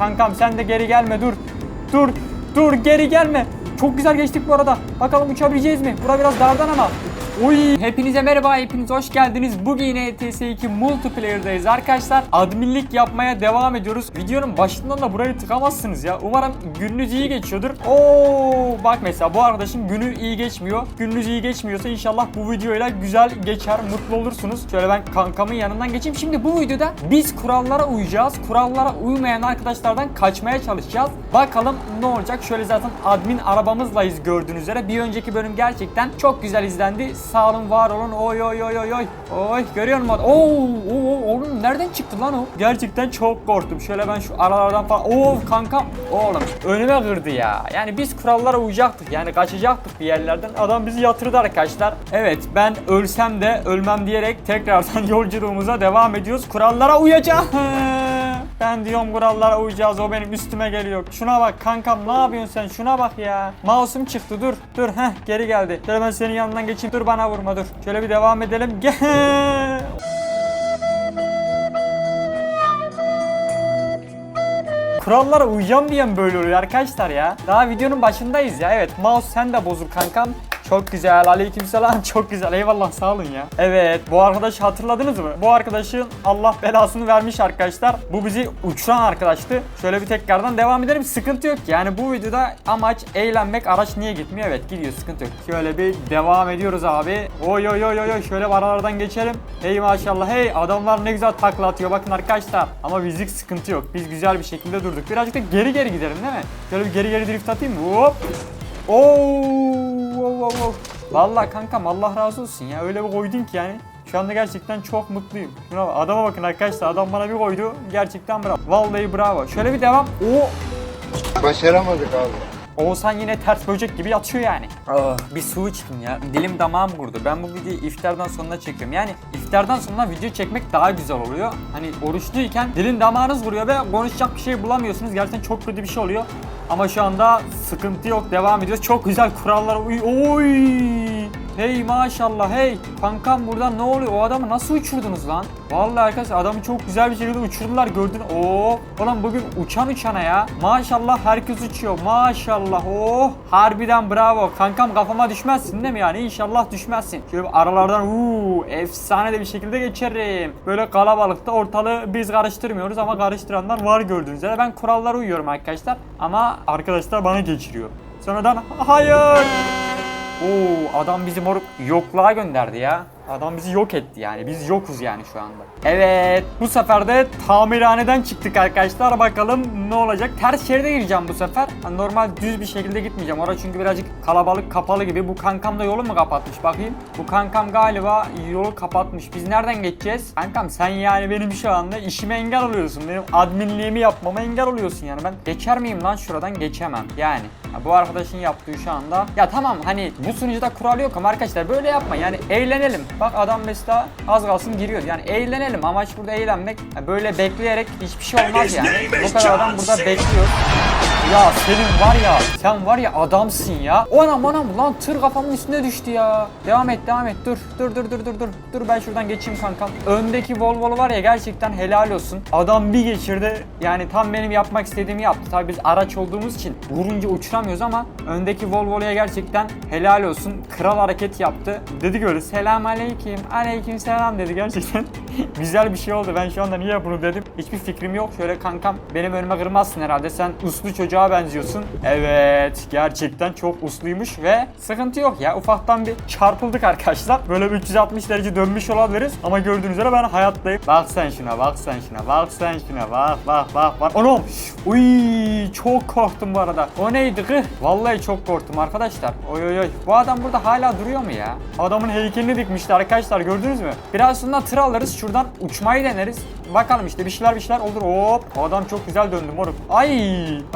Kankam sen de geri gelme dur. Dur. Dur geri gelme. Çok güzel geçtik bu arada. Bakalım uçabileceğiz mi? Bura biraz dardan ama. Oy. Hepinize merhaba, hepiniz hoş geldiniz. Bugün yine ETS2 Multiplayer'dayız arkadaşlar. Adminlik yapmaya devam ediyoruz. Videonun başından da burayı tıkamazsınız ya. Umarım gününüz iyi geçiyordur. Oo, bak mesela bu arkadaşın günü iyi geçmiyor. Gününüz iyi geçmiyorsa inşallah bu videoyla güzel geçer, mutlu olursunuz. Şöyle ben kankamın yanından geçeyim. Şimdi bu videoda biz kurallara uyacağız. Kurallara uymayan arkadaşlardan kaçmaya çalışacağız. Bakalım ne olacak? Şöyle zaten admin arabamızlayız gördüğünüz üzere. Bir önceki bölüm gerçekten çok güzel izlendi. Sağ olun, var olun. Oy oy oy oy oy. Oy görüyor musun? Oo, oo, oğlum nereden çıktı lan o? Gerçekten çok korktum. Şöyle ben şu aralardan falan. Oo kankam. Oğlum önüme kırdı ya. Yani biz kurallara uyacaktık. Yani kaçacaktık bir yerlerden. Adam bizi yatırdı arkadaşlar. Evet ben ölsem de ölmem diyerek tekrardan yolculuğumuza devam ediyoruz. Kurallara uyacağız. Ben diyorum kurallara uyacağız o benim üstüme geliyor. Şuna bak kankam ne yapıyorsun sen şuna bak ya. Mouse'um çıktı dur dur heh geri geldi. Şöyle ben senin yanından geçeyim dur bana vurma dur. Şöyle bir devam edelim. Gel. Kurallara uyacağım diyen böyle oluyor arkadaşlar ya. Daha videonun başındayız ya. Evet mouse sen de bozul kankam. Çok güzel. Aleykümselam. Çok güzel. Eyvallah sağ olun ya. Evet bu arkadaşı hatırladınız mı? Bu arkadaşın Allah belasını vermiş arkadaşlar. Bu bizi uçuran arkadaştı. Şöyle bir tekrardan devam edelim. Sıkıntı yok. Yani bu videoda amaç eğlenmek. Araç niye gitmiyor? Evet gidiyor. Sıkıntı yok. Şöyle bir devam ediyoruz abi. Oy oy oy oy. Şöyle aralardan geçelim. Hey maşallah. Hey adamlar ne güzel takla atıyor. Bakın arkadaşlar. Ama bizlik sıkıntı yok. Biz güzel bir şekilde durduk. Birazcık da geri geri gidelim değil mi? Şöyle bir geri geri drift atayım? Hop. Oo, wow, wow, wow. Vallahi kankam Allah razı olsun ya. Öyle bir koydun ki yani. Şu anda gerçekten çok mutluyum. Şuna bak, adama bakın arkadaşlar. Adam bana bir koydu. Gerçekten bravo. Vallahi bravo. Şöyle bir devam. Oo, Başaramadık abi. Oğuzhan yine ters böcek gibi yatıyor yani. Ah, bir su içtim ya. Dilim damağım kurdu. Ben bu videoyu iftardan sonra çekiyorum. Yani iftardan sonra video çekmek daha güzel oluyor. Hani oruçluyken dilin damağınız vuruyor ve konuşacak bir şey bulamıyorsunuz. Gerçekten çok kötü bir şey oluyor. Ama şu anda sıkıntı yok. Devam ediyoruz. Çok güzel kurallara uy. Oy! Hey maşallah hey. Kankam buradan ne oluyor? O adamı nasıl uçurdunuz lan? Vallahi arkadaşlar adamı çok güzel bir şekilde uçurdular gördün. Oo, ulan bugün uçan uçana ya. Maşallah herkes uçuyor. Maşallah. Oh, harbiden bravo. Kankam kafama düşmezsin değil mi yani? İnşallah düşmezsin. Şöyle aralardan uuu efsane de bir şekilde geçerim. Böyle kalabalıkta ortalığı biz karıştırmıyoruz ama karıştıranlar var gördüğünüz üzere. Ben kurallara uyuyorum arkadaşlar. Ama arkadaşlar bana geçiriyor. Sonradan hayır. Oo adam bizi moruk yokluğa gönderdi ya. Adam bizi yok etti yani. Biz yokuz yani şu anda. Evet bu sefer de tamirhaneden çıktık arkadaşlar. Bakalım ne olacak. Ters şeride gireceğim bu sefer. Hani normal düz bir şekilde gitmeyeceğim. Orası çünkü birazcık kalabalık kapalı gibi. Bu kankam da yolu mu kapatmış bakayım. Bu kankam galiba yolu kapatmış. Biz nereden geçeceğiz? Kankam sen yani benim şu anda işime engel oluyorsun. Benim adminliğimi yapmama engel oluyorsun yani. Ben geçer miyim lan şuradan? Geçemem. Yani ya bu arkadaşın yaptığı şu anda. Ya tamam hani bu sunucuda kural yok ama arkadaşlar böyle yapma. Yani eğlenelim. Bak adam mesela az kalsın giriyor. Yani eğlenelim. Amaç burada eğlenmek. Ya böyle bekleyerek hiçbir şey olmaz yani. Bu kadar adam burada bekliyor. Ya senin var ya, sen var ya adamsın ya. Anam anam lan tır kafamın üstüne düştü ya. Devam et devam et dur dur dur dur dur dur. Dur ben şuradan geçeyim kankam. Öndeki Volvo var ya gerçekten helal olsun. Adam bir geçirdi yani tam benim yapmak istediğimi yaptı. Tabii biz araç olduğumuz için vurunca uçuramıyoruz ama öndeki Volvo'ya gerçekten helal olsun. Kral hareket yaptı. Dedi böyle selam aleyküm aleyküm selam dedi gerçekten. Güzel bir şey oldu. Ben şu anda niye bunu dedim. Hiçbir fikrim yok. Şöyle kankam benim önüme kırmazsın herhalde. Sen uslu çocuğa benziyorsun. Evet gerçekten çok usluymuş ve sıkıntı yok ya. Ufaktan bir çarpıldık arkadaşlar. Böyle bir 360 derece dönmüş olabiliriz. Ama gördüğünüz üzere ben hayattayım. Bak sen şuna bak sen şuna bak sen şuna bak bak bak bak. Anam. Uy çok korktum bu arada. O neydi kı? Vallahi çok korktum arkadaşlar. Oy oy oy. Bu adam burada hala duruyor mu ya? Adamın heykelini dikmişti arkadaşlar gördünüz mü? Biraz sonra tır alırız şuradan uçmayı deneriz. Bakalım işte bir şeyler bir şeyler olur. Hop. Adam çok güzel döndü moruk. Ay.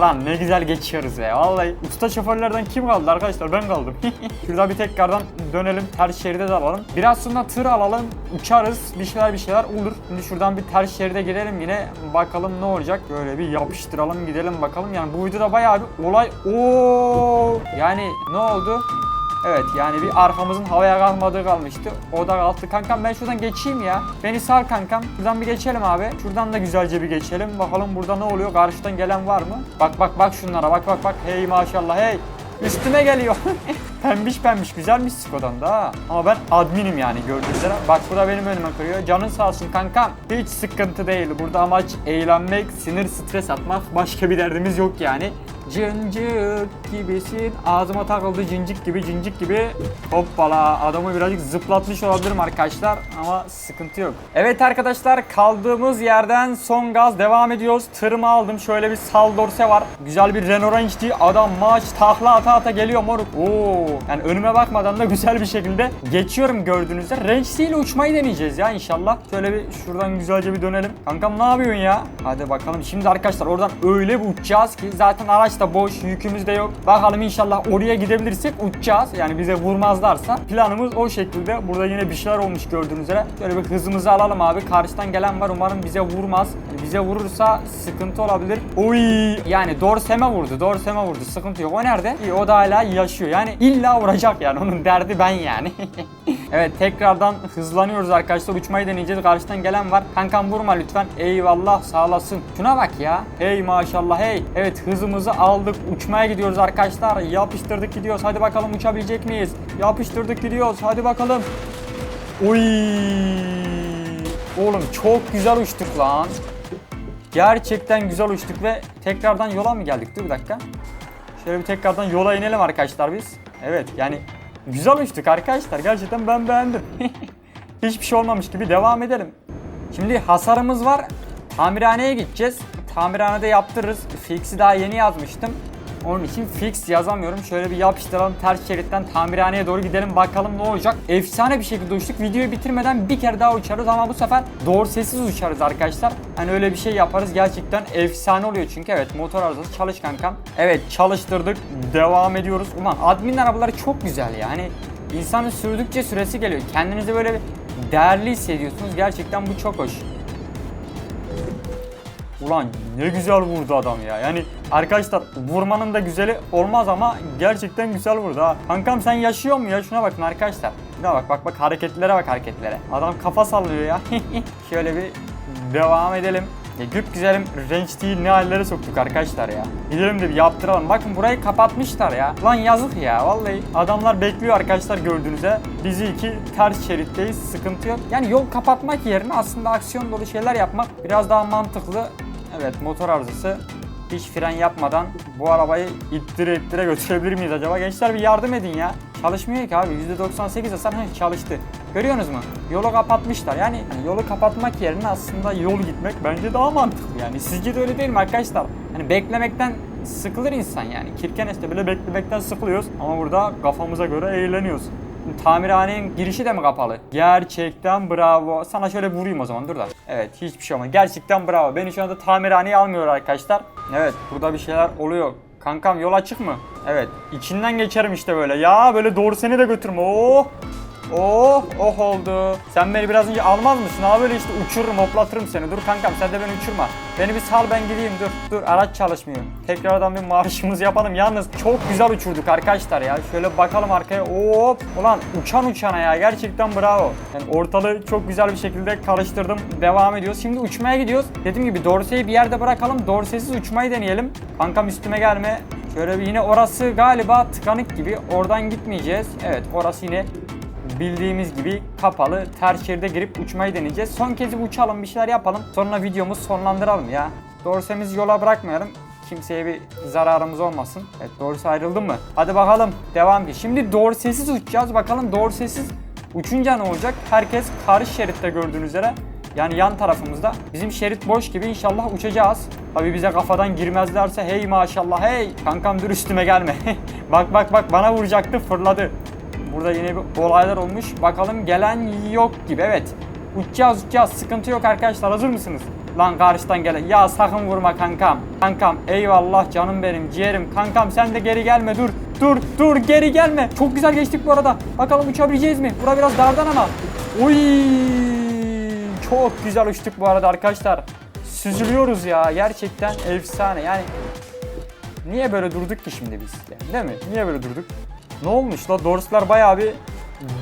Lan ne güzel geçiyoruz ya. Vallahi usta şoförlerden kim kaldı arkadaşlar? Ben kaldım. Şurada bir tekrardan dönelim. Ters şeride de alalım. Biraz sonra tır alalım. Uçarız. Bir şeyler bir şeyler olur. Şimdi şuradan bir ters şeride gidelim yine. Bakalım ne olacak. Böyle bir yapıştıralım gidelim bakalım. Yani bu videoda bayağı bir olay. Oo. Yani ne oldu? Evet yani bir arkamızın havaya kalkmadığı kalmıştı. O da kalktı. Kankam ben şuradan geçeyim ya. Beni sal kankam. Şuradan bir geçelim abi. Şuradan da güzelce bir geçelim. Bakalım burada ne oluyor? Karşıdan gelen var mı? Bak bak bak şunlara. Bak bak bak. Hey maşallah hey. Üstüme geliyor. pembiş pembiş güzelmiş Skoda'dan da. Ama ben adminim yani gördüğünüz üzere. Bak bu da benim önüme kırıyor. Canın sağ olsun kankam. Hiç sıkıntı değil. Burada amaç eğlenmek, sinir, stres atmak. Başka bir derdimiz yok yani. Cincik gibisin. Ağzıma takıldı cincik gibi cincik gibi. Hoppala adamı birazcık zıplatmış olabilirim arkadaşlar ama sıkıntı yok. Evet arkadaşlar kaldığımız yerden son gaz devam ediyoruz. Tırımı aldım. Şöyle bir sal dorse var. Güzel bir Renault Range Adam maç takla ata ata geliyor moruk. Oo. Yani önüme bakmadan da güzel bir şekilde geçiyorum gördüğünüz üzere. Range uçmayı deneyeceğiz ya inşallah. Şöyle bir şuradan güzelce bir dönelim. Kankam ne yapıyorsun ya? Hadi bakalım. Şimdi arkadaşlar oradan öyle bir uçacağız ki zaten araç da boş, yükümüz de yok. Bakalım inşallah oraya gidebilirsek uçacağız. Yani bize vurmazlarsa planımız o şekilde. Burada yine bir şeyler olmuş gördüğünüz üzere. Şöyle bir hızımızı alalım abi. Karşıdan gelen var. Umarım bize vurmaz. Bize vurursa sıkıntı olabilir. Oy! Yani Dorseme vurdu. Dorseme vurdu. Sıkıntı yok. O nerede? İyi o da hala yaşıyor. Yani illa vuracak yani. Onun derdi ben yani. evet tekrardan hızlanıyoruz arkadaşlar. Uçmayı deneyeceğiz. Karşıdan gelen var. Kankam vurma lütfen. Eyvallah sağ olasın. Şuna bak ya. Hey maşallah hey. Evet hızımızı aldık. Uçmaya gidiyoruz arkadaşlar. Yapıştırdık gidiyoruz. Hadi bakalım uçabilecek miyiz? Yapıştırdık gidiyoruz. Hadi bakalım. Oy! Oğlum çok güzel uçtuk lan. Gerçekten güzel uçtuk ve tekrardan yola mı geldik? Dur bir dakika. Şöyle bir tekrardan yola inelim arkadaşlar biz. Evet yani güzel uçtuk arkadaşlar. Gerçekten ben beğendim. Hiçbir şey olmamış gibi devam edelim. Şimdi hasarımız var. Tamirhaneye gideceğiz. Tamirhanede yaptırırız. Fix'i daha yeni yazmıştım. Onun için fix yazamıyorum. Şöyle bir yapıştıralım ters şeritten tamirhaneye doğru gidelim bakalım ne olacak. Efsane bir şekilde uçtuk. Videoyu bitirmeden bir kere daha uçarız ama bu sefer doğru sessiz uçarız arkadaşlar. Hani öyle bir şey yaparız. Gerçekten efsane oluyor çünkü. Evet motor arızası çalış kankam. Evet çalıştırdık. Devam ediyoruz. Ulan admin arabaları çok güzel ya. Hani insanın sürdükçe süresi geliyor. Kendinizi böyle değerli hissediyorsunuz. Gerçekten bu çok hoş. Ulan ne güzel vurdu adam ya. Yani arkadaşlar vurmanın da güzeli olmaz ama gerçekten güzel vurdu ha. Kankam sen yaşıyor mu ya? Şuna bakın arkadaşlar. Şuna bak bak bak hareketlere bak hareketlere. Adam kafa sallıyor ya. Şöyle bir devam edelim. Ya güp güzelim range değil ne hallere soktuk arkadaşlar ya. Gidelim de bir yaptıralım. Bakın burayı kapatmışlar ya. Lan yazık ya vallahi. Adamlar bekliyor arkadaşlar gördüğünüzde. Bizi iki ters şeritteyiz sıkıntı yok. Yani yol kapatmak yerine aslında aksiyon dolu şeyler yapmak biraz daha mantıklı. Evet motor arızası. Hiç fren yapmadan bu arabayı ittire ittire götürebilir miyiz acaba? Gençler bir yardım edin ya. Çalışmıyor ki abi. %98 hasar heh, çalıştı. Görüyorsunuz mu? Yolu kapatmışlar. Yani hani yolu kapatmak yerine aslında yol gitmek bence daha mantıklı yani. Sizce de öyle değil mi arkadaşlar? Hani beklemekten sıkılır insan yani. Kirkenes'te bile beklemekten sıkılıyoruz ama burada kafamıza göre eğleniyoruz. Tamirhanenin girişi de mi kapalı? Gerçekten bravo. Sana şöyle vurayım o zaman dur da. Evet hiçbir şey olmadı. Gerçekten bravo. Beni şu anda tamirhaneye almıyor arkadaşlar. Evet burada bir şeyler oluyor. Kankam yol açık mı? Evet. içinden geçerim işte böyle. Ya böyle doğru seni de götürme. Oh. Oh oh oldu. Sen beni biraz önce almaz mısın? Abi böyle işte uçururum hoplatırım seni. Dur kankam sen de beni uçurma. Beni bir sal ben gideyim dur. Dur araç çalışmıyor. Tekrardan bir marşımızı yapalım. Yalnız çok güzel uçurduk arkadaşlar ya. Şöyle bakalım arkaya. Hop. Ulan uçan uçana ya. Gerçekten bravo. Yani ortalığı çok güzel bir şekilde karıştırdım. Devam ediyoruz. Şimdi uçmaya gidiyoruz. Dediğim gibi Dorse'yi bir yerde bırakalım. Dorsesiz uçmayı deneyelim. Kankam üstüme gelme. Şöyle bir yine orası galiba tıkanık gibi. Oradan gitmeyeceğiz. Evet orası yine bildiğimiz gibi kapalı ters şeride girip uçmayı deneyeceğiz. Son kez bir uçalım bir şeyler yapalım. Sonra videomuzu sonlandıralım ya. Dorsemizi yola bırakmayalım. Kimseye bir zararımız olmasın. Evet doğrusu ayrıldı mı? Hadi bakalım devam ki. Şimdi dorsesiz uçacağız. Bakalım dorsesiz uçunca ne olacak? Herkes karış şeritte gördüğünüz üzere. Yani yan tarafımızda. Bizim şerit boş gibi inşallah uçacağız. Tabi bize kafadan girmezlerse hey maşallah hey. Kankam dur üstüme gelme. bak bak bak bana vuracaktı fırladı. Burada yine bir olaylar olmuş. Bakalım gelen yok gibi. Evet. Uçacağız uçacağız. Sıkıntı yok arkadaşlar. Hazır mısınız? Lan karşıdan gelen. Ya sakın vurma kankam. Kankam eyvallah canım benim ciğerim. Kankam sen de geri gelme dur. Dur dur geri gelme. Çok güzel geçtik bu arada. Bakalım uçabileceğiz mi? Bura biraz dardan ama. Oy! Çok güzel uçtuk bu arada arkadaşlar. Süzülüyoruz ya. Gerçekten efsane. Yani niye böyle durduk ki şimdi biz? Yani, değil mi? Niye böyle durduk? Ne olmuş la Dorslar bayağı bir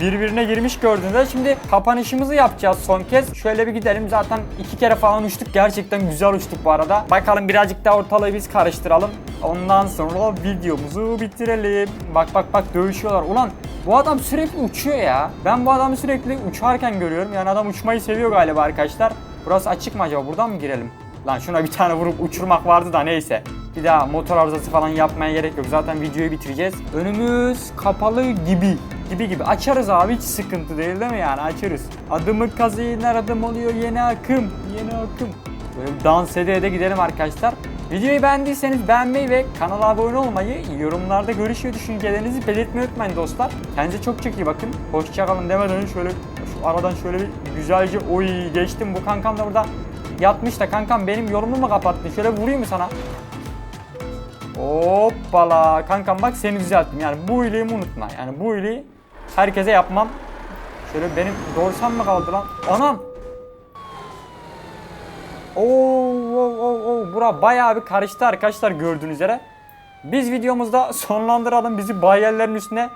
birbirine girmiş gördüğünüzde. Şimdi kapanışımızı yapacağız son kez. Şöyle bir gidelim. Zaten iki kere falan uçtuk. Gerçekten güzel uçtuk bu arada. Bakalım birazcık daha ortalığı biz karıştıralım. Ondan sonra videomuzu bitirelim. Bak bak bak dövüşüyorlar. Ulan bu adam sürekli uçuyor ya. Ben bu adamı sürekli uçarken görüyorum. Yani adam uçmayı seviyor galiba arkadaşlar. Burası açık mı acaba? Buradan mı girelim? Lan şuna bir tane vurup uçurmak vardı da neyse. Bir daha motor arızası falan yapmaya gerek yok. Zaten videoyu bitireceğiz. Önümüz kapalı gibi. Gibi gibi. Açarız abi hiç sıkıntı değil değil mi yani? Açarız. Adımı kazıyınlar adım oluyor yeni akım. Yeni akım. Böyle dans ede ede gidelim arkadaşlar. Videoyu beğendiyseniz beğenmeyi ve kanala abone olmayı, yorumlarda görüş ve düşüncelerinizi belirtmeyi unutmayın dostlar. Kendinize çok çok iyi bakın. Hoşçakalın demeden şöyle şu aradan şöyle bir güzelce oy geçtim. Bu kankam da burada yatmış da kankam benim yolumu mu kapattın? Şöyle vurayım mı sana? Hoppala. Kankam bak seni düzelttim. Yani bu iyiliğimi unutma. Yani bu iyiliği herkese yapmam. Şöyle benim dorsam mı kaldı lan? Anam. Oo, oo, oo, oo. Bura bayağı bir karıştı arkadaşlar gördüğünüz üzere. Biz videomuzda sonlandıralım. Bizi bayerlerin üstüne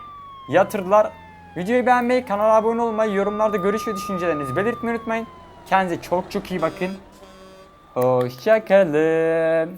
yatırdılar. Videoyu beğenmeyi, kanala abone olmayı, yorumlarda görüş ve düşüncelerinizi belirtmeyi unutmayın. Kendinize çok çok iyi bakın. Hoşçakalın.